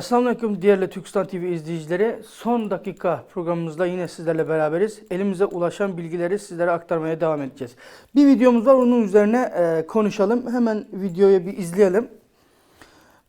Selamünaleyküm değerli Türkistan TV izleyicileri. Son dakika programımızda yine sizlerle beraberiz. Elimize ulaşan bilgileri sizlere aktarmaya devam edeceğiz. Bir videomuz var onun üzerine e, konuşalım. Hemen videoyu bir izleyelim.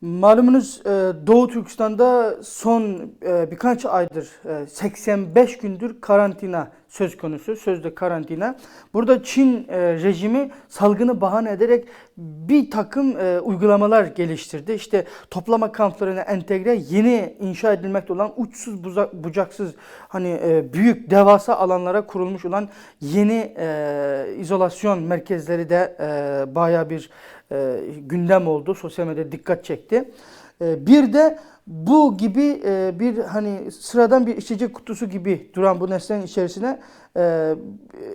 Malumunuz e, Doğu Türkistan'da son e, birkaç aydır e, 85 gündür karantina söz konusu. Sözde karantina. Burada Çin e, rejimi salgını bahane ederek bir takım e, uygulamalar geliştirdi. İşte toplama kamplarına entegre yeni inşa edilmekte olan uçsuz bucaksız hani e, büyük devasa alanlara kurulmuş olan yeni e, izolasyon merkezleri de e, baya bir e, gündem oldu. Sosyal medyada dikkat çekti. E, bir de bu gibi e, bir hani sıradan bir içecek kutusu gibi duran bu nesnenin içerisine e,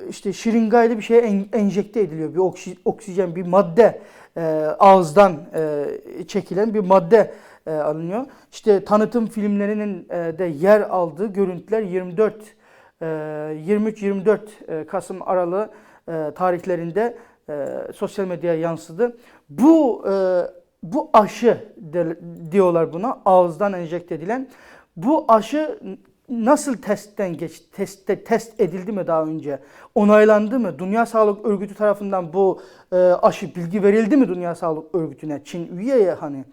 işte şiringaylı bir şeye en- enjekte ediliyor. Bir oksi- oksijen, bir madde e, ağızdan çekilen bir madde alınıyor. İşte tanıtım filmlerinin de yer aldığı görüntüler 24 e, 23-24 e, Kasım aralığı tarihlerinde sosyal medyaya yansıdı. Bu bu aşı de- diyorlar buna ağızdan enjekte edilen. Bu aşı nasıl testten geç testte test edildi mi daha önce? Onaylandı mı? Dünya Sağlık Örgütü tarafından bu e, aşı bilgi verildi mi Dünya Sağlık Örgütü'ne? Çin üye hani.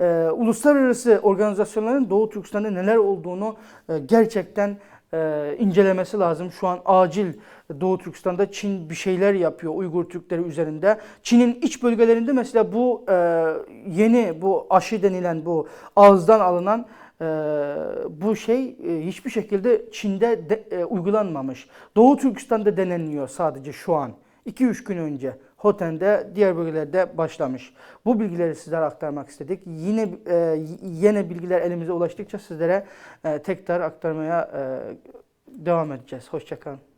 E, uluslararası organizasyonların Doğu Türkistan'da neler olduğunu e, gerçekten e, incelemesi lazım. Şu an acil Doğu Türkistan'da Çin bir şeyler yapıyor Uygur Türkleri üzerinde. Çin'in iç bölgelerinde mesela bu e, yeni bu aşı denilen bu ağızdan alınan e, bu şey e, hiçbir şekilde Çin'de de, e, uygulanmamış. Doğu Türkistan'da deneniyor sadece şu an. 2-3 gün önce Hoten'de diğer bölgelerde başlamış. Bu bilgileri sizlere aktarmak istedik. Yine e, yeni bilgiler elimize ulaştıkça sizlere e, tekrar aktarmaya e, devam edeceğiz. Hoşçakalın.